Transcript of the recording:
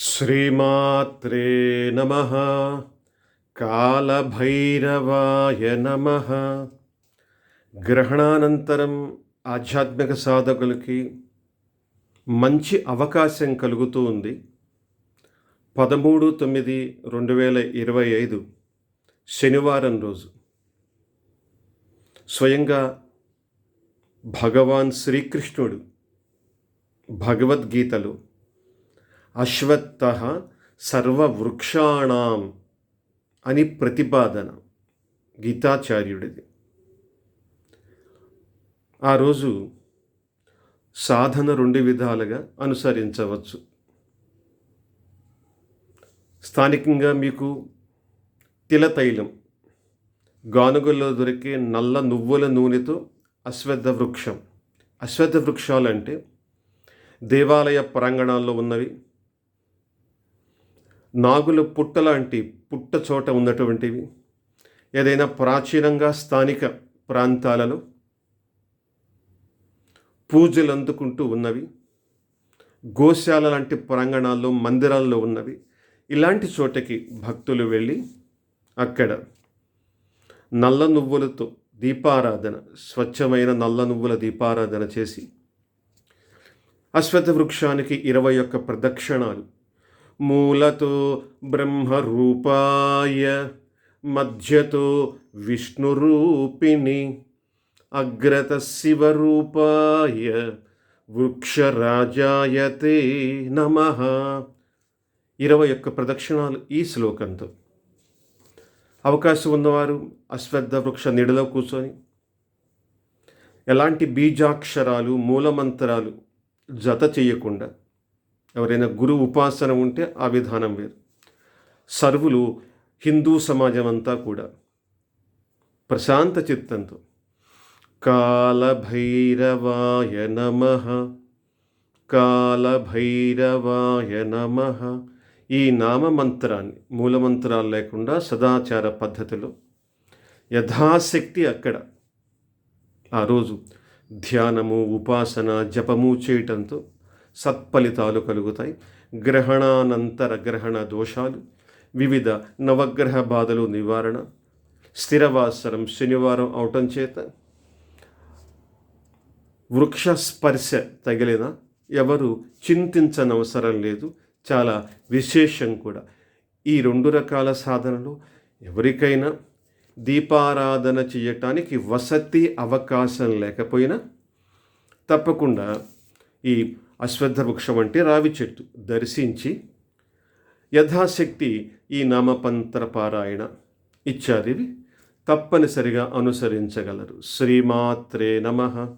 శ్రీమాత్రే నమ కాలభైరవాయ నమ గ్రహణానంతరం ఆధ్యాత్మిక సాధకులకి మంచి అవకాశం కలుగుతూ ఉంది. పదమూడు తొమ్మిది రెండు వేల ఇరవై ఐదు శనివారం రోజు. స్వయంగా భగవాన్ శ్రీకృష్ణుడు భగవద్గీతలో అశ్వత్థ సర్వవృక్షాణం అని ప్రతిపాదన గీతాచార్యుడిది. ఆ రోజు సాధన రెండు విధాలుగా అనుసరించవచ్చు. స్థానికంగా మీకు తిలతైలం గానుగల్లో దొరికే నల్ల నువ్వుల నూనెతో అశ్వత్థ వృక్షం. అశ్వత్థ వృక్షాలు అంటే దేవాలయ ప్రాంగణాల్లో ఉన్నవి నాగుల పుట్ట లాంటి పుట్ట చోట ఉన్నటువంటివి. ఏదైనా ప్రాచీనంగా స్థానిక ప్రాంతాలలో పూజలు అందుకుంటూ ఉన్నవి. గోశాల లాంటి ప్రాంగణాల్లో మందిరాల్లో ఉన్నవి. ఇలాంటి చోటకి భక్తులు వెళ్ళి అక్కడ నల్ల నువ్వులతో దీపారాధన స్వచ్ఛమైన నల్ల నువ్వుల దీపారాధన చేసి అశ్వత్థ వృక్షానికి ఇరవై ఒక్క ప్రదక్షిణాలు మూలతో బ్రహ్మరూపాయ మధ్యతో విష్ణురూపిణి అగ్రత శివరూపాయ వృక్షరాజాయతే నమ. ఇరవై ఒక్క ప్రదక్షిణాలు ఈ శ్లోకంతో. అవకాశం ఉన్నవారు అశ్వద్ధ వృక్ష నీడలో కూర్చొని ఎలాంటి బీజాక్షరాలు మూలమంత్రాలు జత చేయకుండా ఎవరైనా గురు ఉపాసన ఉంటే ఆ విధానం వేరు. సర్వులు హిందూ సమాజం అంతా కూడా ప్రశాంత చిత్తంతో కాలభైరవాయ నమ కాలభైరవాయ నమ. ఈ నామమంత్రాన్ని మూలమంత్రాలు లేకుండా సదాచార పద్ధతిలో యథాశక్తి అక్కడ. ఆ రోజు ధ్యానము ఉపాసన జపము చేయటంతో సత్ఫలితాలు కలుగుతాయి. గ్రహణానంతర గ్రహణ దోషాలు వివిధ నవగ్రహ బాధలు నివారణ స్థిరవాసరం శనివారం అవటం చేత వృక్ష స్పర్శ తగిలిన? ఎవరు చింతించనవసరం లేదు. చాలా విశేషం కూడా. ఈ రెండు రకాల సాధనలు ఎవరికైనా దీపారాధన చేయటానికి వసతి అవకాశం లేకపోయినా తప్పకుండా ఈ అశ్వత్థ వృక్షం అంటే రావి చెట్టు. దర్శించి యథాశక్తి ఈ నామపంత్ర పారాయణ ఇత్యాదివి తప్పనిసరిగా అనుసరించగలరు. శ్రీమాత్రే నమ.